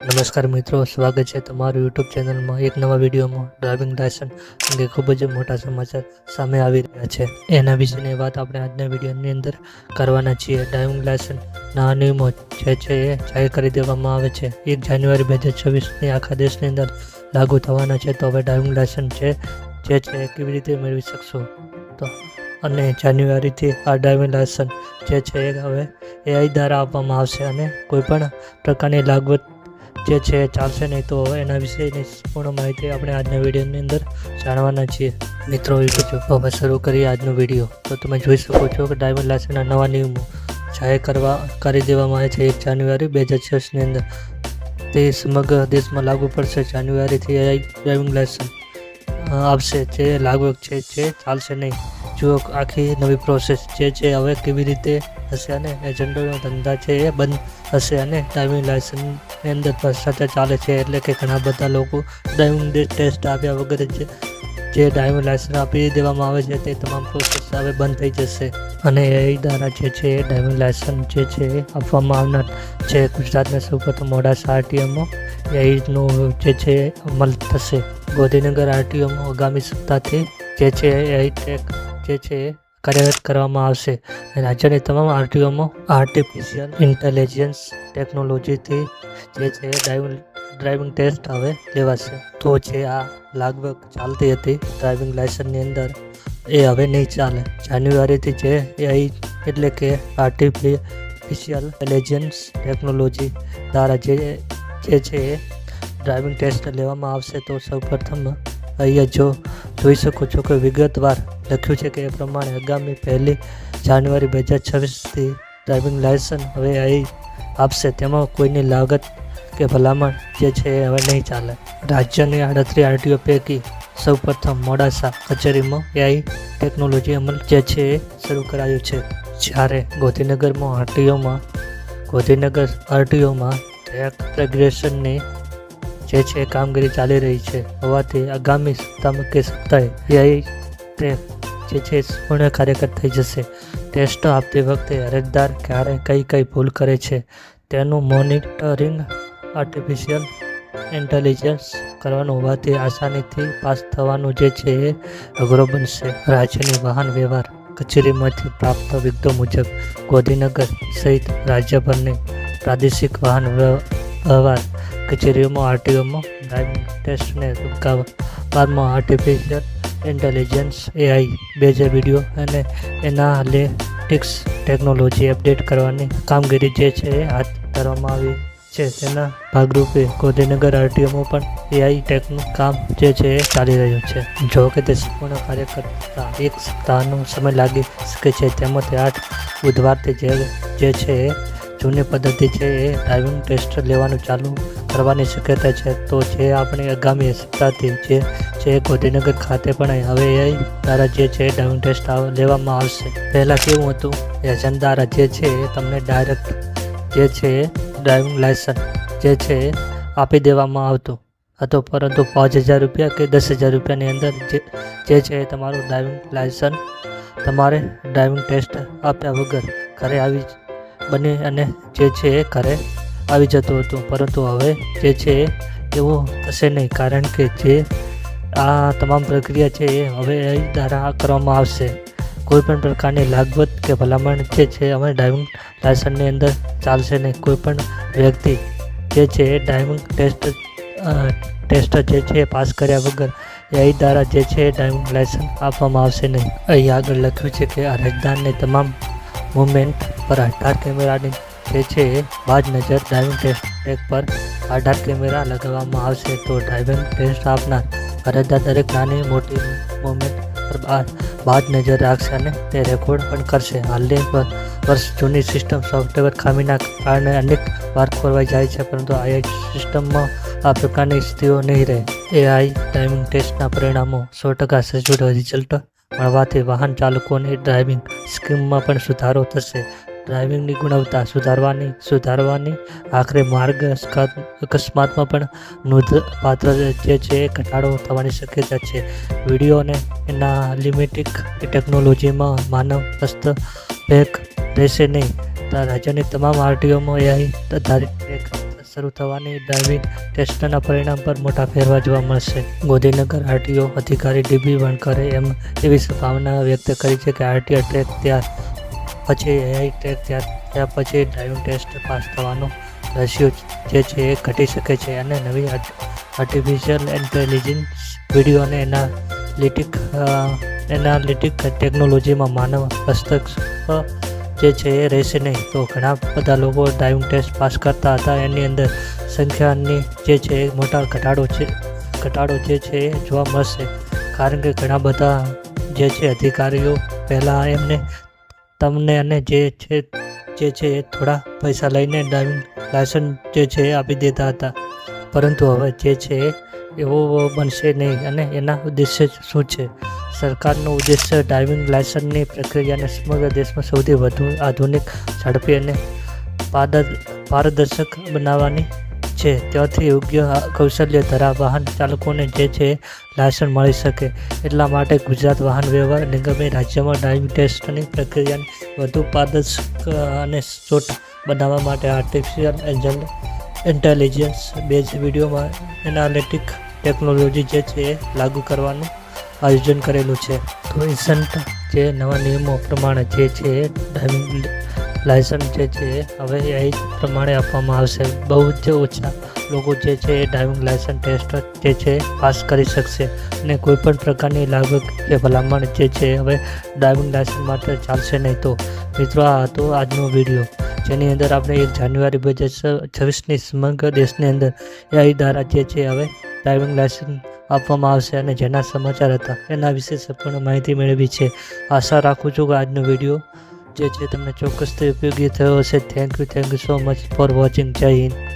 નમસ્કાર મિત્રો, સ્વાગત છે તમારું યુટ્યુબ ચેનલમાં એક નવા વિડીયોમાં. ડ્રાઇવિંગ લાયસન્સ અંગે ખૂબ જ મોટા સમાચાર સામે આવી રહ્યા છે. એના વિશેની વાત આપણે આજના વિડીયોની અંદર કરવાના છીએ. ડ્રાઇવિંગ લાયસન્સના નિયમો જે છે એ જાહેર કરી દેવામાં આવે છે. એક જાન્યુઆરી બે હજાર છવ્વીસની આખા દેશની અંદર લાગુ થવાના છે. તો હવે ડ્રાઇવિંગ લાયસન્સ છે, જે છે કેવી રીતે મેળવી શકશો? તો અને જાન્યુઆરીથી આ ડ્રાઇવિંગ લાયસન્સ જે છે એ હવે એઆઈ દ્વારા આપવામાં આવશે અને કોઈપણ પ્રકારની લાગવત જે છે, ચાલશે નહીં તો એના વિશેની સંપૂર્ણ માહિતી આપણે આજના વિડીયોની અંદર જાણવાના છીએ. મિત્રો જો હવે શરૂ કરીએ આજનો વીડિયો. તો તમે જોઈ શકો છો કે ડ્રાઇવિંગ લાયસન્સના નવા નિયમો જાહેર કરવા, કરી દેવામાં આવે છે એક જાન્યુઆરી બે હજાર છસની અંદર. તે સમગ્ર દેશમાં લાગુ પડશે. જાન્યુઆરીથી ડ્રાઇવિંગ લાયસન્સ આવશે. જે લાગુ છે, જે ચાલશે નહીં. જુઓ આખી નવી પ્રોસેસ જે છે, હવે કેવી રીતે હશે અને એજન્ટોનો ધંધા છે એ બંધ હશે અને ડ્રાઇવિંગ લાયસન્સની અંદર ભ્રષ્ટાચાર ચાલે છે એટલે કે ઘણા બધા લોકો ડ્રાઇવિંગ ટેસ્ટ આપ્યા વગર જ જે ડ્રાઇવિંગ લાયસન્સ આપી દેવામાં આવે છે તે તમામ પ્રોસેસ હવે બંધ થઈ જશે. અને એ દ્વારા જે છે ડ્રાઇવિંગ લાઇસન્સ જે છે આપવામાં આવનાર છે ગુજરાતના સૌપ્રથમ મોડાસા આરટીઓમાં. એનું જે છે અમલ થશે. ગોધીનગર આરટીઓમાં આગામી સપ્તાહથી જે છે એ ટેક જે છે કાર્યરત કરવામાં આવશે. રાજ્યની તમામ આરટીઓમાં આર્ટિફિશિયલ ઇન્ટેલિજન્સ ટેકનોલોજીથી જે છે ડ્રાઇવિંગ ટેસ્ટ હવે લેવાશે. તો જે આ લાગવગ ચાલતી હતી ડ્રાઇવિંગ લાયસન્સની અંદર, એ હવે નહીં ચાલે. જાન્યુઆરીથી જે એઆઈ એટલે કે આર્ટિફિશિયલ ઇન્ટેલિજન્સ ટેકનોલોજી દ્વારા જે જે છે એ ડ્રાઇવિંગ ટેસ્ટ લેવામાં આવશે તો સૌપ્રથમ અહીંયા જો જોઈ શકો છો કે વિગતવાર લખ્યું છે કે એ પ્રમાણે આગામી પહેલી જાન્યુઆરી બે હજાર છવ્વીસથી ડ્રાઇવિંગ લાયસન્સ હવે અહીં આપશે. તેમાં કોઈની લાગત કે ભલામણ જે છે એ હવે નહીં ચાલે. રાજ્યની આડત્રી આરટીઓ પૈકી સૌપ્રથમ મોડાસા કચેરીમાં એઆઈ ટેકનોલોજી અમલ જે છે એ શરૂ કરાયું છે. જ્યારે ગોધીનગરમાં આરટીઓમાં ગોધીનગર આરટીઓમાં ટ્રેક રેગ્યુલેશનની જે છે કામગીરી ચાલી રહી છે. હોવાથી આગામી સપ્તાહમાં કે સપ્તાહે એઆઈ ટ્રેક જે છે પૂર્ણ કાર્યકર થઈ જશે. ટેસ્ટ આપતી વખતે અરજદાર ક્યારે કઈ કઈ ભૂલ કરે છે તેનું મોનિટરિંગ આર્ટિફિશિયલ ઇન્ટેલિજન્સ કરવાનું હોવાથી આસાનીથી પાસ થવાનું જે છે એ અઘરો બનશે. રાજ્યની વાહન વ્યવહાર કચેરીમાંથી પ્રાપ્ત વિગતો મુજબ, ગોધીનગર સહિત રાજ્યભરની પ્રાદેશિક વાહન વ્યવહાર કચેરીઓમાં આરટીઓમાં ડ્રાઇવિંગ ટેસ્ટને ટૂંકાવારમાં આર્ટિફિશિયલ ઇન્ટેલિજન્સ એઆઈ બે હજાર વીડિયો અને એના હાલે ટિક્સ ટેકનોલોજી અપડેટ કરવાની કામગીરી જે છે એ હાથ ધરવામાં આવી છે. તેના ભાગરૂપે ગોધીનગર આરટીઓમાં પણ એઆઈ ટેકનું કામ જે છે એ ચાલી રહ્યું છે. જો કે તે સંપૂર્ણ કાર્ય કરતા એક સપ્તાહનો સમય લાગી શકે છે. તેમજ આઠ બુધવારથી જે જે છે એ જૂની પદ્ધતિ છે એ ડ્રાઇવિંગ ટેસ્ટ લેવાનું ચાલુ કરવાની શક્યતા છે, તો જે આપણે આગામી સપ્તાહથી જે છે ગોધીનગર ખાતે પણ હવે એ દ્વારા જે છે ડ્રાઇવિંગ ટેસ્ટ લેવામાં આવશે. પહેલાં કેવું હતું? એજન્ટ દ્વારા જે છે એ તમને ડાયરેક્ટ જે છે ડ્રાઇવિંગ લાયસન્સ જે છે આપી દેવામાં આવતું. હતો પરંતુ પાંચ હજાર રૂપિયા કે દસ હજાર રૂપિયાની અંદર જે છે એ તમારું ડ્રાઇવિંગ લાયસન્સ તમારે ડ્રાઇવિંગ ટેસ્ટ આપ્યા વગર ઘરે આવી બને અને જે છે એ ઘરે આવી જતું હતું. પરંતુ હવે જે છે એવું થશે નહીં. કારણ કે જે આ તમામ પ્રક્રિયા છે એ હવે દ્વારા કરવામાં આવશે. કોઈ પણ પ્રકારની લાગવત કે ભલામણ જે છે અમે ડ્રાઇવિંગ લાયસન્સની અંદર ચાલશે નહીં. કોઈપણ વ્યક્તિ જે છે ડ્રાઇવિંગ ટેસ્ટ ટેસ્ટ જે છે પાસ કર્યા વગર એ દ્વારા જે છે ડ્રાઇવિંગ લાયસન્સ આપવામાં આવશે નહીં. અહીં આગળ લખ્યું છે કે આ અરજદારને તમામ મુવમેન્ટ પર અઢાર કેમેરાની જે છે. એ બાજ નજર ડ્રાઇવિંગ ટેસ્ટ ટ્રેક પર અઢાર કેમેરા લગાવવામાં આવશે તો ડ્રાઇવિંગ ટેસ્ટ આપનાર અરજદાર દરેક નાની મોટી મોમેન્ટ પર બાદ નજર રાખશે અને તે રેકોર્ડ પણ કરશે. હાલની વર્ષ જૂની સિસ્ટમ સોફ્ટવેર ખામીના કારણે અનેક વાર ખોરવાઈ જાય છે, પરંતુ આઈ સિસ્ટમમાં આ પ્રકારની સ્થિતિઓ નહીં રહે. એઆઈ ડ્રાઇવિંગ ટેસ્ટના પરિણામો સો ટકા સચોટ રિઝલ્ટ મળવાથી વાહન ચાલકોની ડ્રાઇવિંગ સ્કીમમાં પણ સુધારો થશે. ડ્રાઇવિંગની ગુણવત્તા સુધારવાની સુધારવાની. આખરે માર્ગ અકસ્માત, અકસ્માતમાં પણ નોંધપાત્ર જે છે એ ઘટાડો થવાની શક્યતા છે. વીડિયો અને એના લિમિટિક ટેકનોલોજીમાં માનવ હસ્તક્ષેપ રહેશે નહીં. રાજ્યની તમામ આરટીઓમાં એઆઈ આધારિત ટ્રેક શરૂ થવાની ડ્રાઇવિંગ ટેસ્ટના પરિણામ પર મોટા ફેરવા જોવા મળશે. ગોધીનગર આરટીઓ અધિકારી ડીબી વણકરે એમ એવી સંભાવના વ્યક્ત કરી છે કે આરટીઓ ટ્રેક ત્યાર પછી એઆઈ ત્યાં પછી ડ્રાઇવિંગ ટેસ્ટ પાસ થવાનો રેશિયો જે છે એ ઘટી શકે છે અને નવી આર્ટિફિશિયલ ઇન્ટેલિજન્સ વીડિયો અને એનાલિટિક એનાલિટિક ટેકનોલોજીમાં માનવ હસ્તક્ષેપ જે છે એ રહેશે નહીં. તો ઘણા બધા લોકો ડ્રાઇવિંગ ટેસ્ટ પાસ કરતા હતા. એની અંદર સંખ્યાની જે છે એ મોટા ઘટાડો છે, ઘટાડો જે છે એ જોવા મળશે. કારણ કે ઘણા બધા જે છે અધિકારીઓ પહેલાં એમને તમને અને જે છે જે છે એ થોડા પૈસા લઈને ડ્રાઇવિંગ લાયસન્સ જે છે એ આપી દેતા હતા. પરંતુ હવે જે છે એવો બનશે નહીં અને એના ઉદ્દેશ્ય શું છે? સરકારનો ઉદ્દેશ્ય ડ્રાઇવિંગ લાયસન્સની પ્રક્રિયાને સમગ્ર દેશમાં સૌથી વધુ આધુનિક, ઝડપી અને પારદ, પારદર્શક બનાવવાની છે, ત્યાંથી યોગ્ય કૌશલ્ય ધરા વાહન ચાલકોને જે છે, લાયસન્સ મળી શકે. એટલા માટે ગુજરાત વાહન વ્યવહાર નિગમે રાજ્યમાં ડ્રાઇવિંગ ટેસ્ટની પ્રક્રિયાને વધુ પારદર્શક અને ચોટ બનાવવા માટે આર્ટિફિશિયલ એન્જલ ઇન્ટેલિજન્સ બેઝ વિડીયોમાં એનાલિટિક ટેકનોલોજી જે છે એ લાગુ કરવાનું આયોજન કરેલું છે. તો ઇસન્ટ જે નવા નિયમો પ્રમાણે જે છે ડ્રાઇવિંગ લાયસન્સ જે છે, હવે એ પ્રમાણે આપવામાં આવશે. બહુ જ ઓછા લોકો જે છે, એ ડ્રાઇવિંગ લાયસન્સ ટેસ્ટ જે છે, પાસ કરી શકશે. અને કોઈપણ પ્રકારની લાગવગ કે ભલામણ જે છે, હવે ડ્રાઇવિંગ લાયસન્સ માટે ચાલશે નહીં તો. મિત્રો, આ હતો આજનો વીડિયો જેની અંદર આપણે એક જાન્યુઆરી બે હજાર છવ્વીસની સમગ્ર દેશની અંદર એ દ્વારા જે છે, હવે ડ્રાઇવિંગ લાયસન્સ આપવામાં આવશે અને જેના સમાચાર હતા, એના વિશે સંપૂર્ણ માહિતી મેળવી છે. આશા રાખું છું કે આજનો વીડિયો જે છે તમને ચોક્કસથી ઉપયોગી થયો હશે. Thank you thank you so much for watching Jai Hind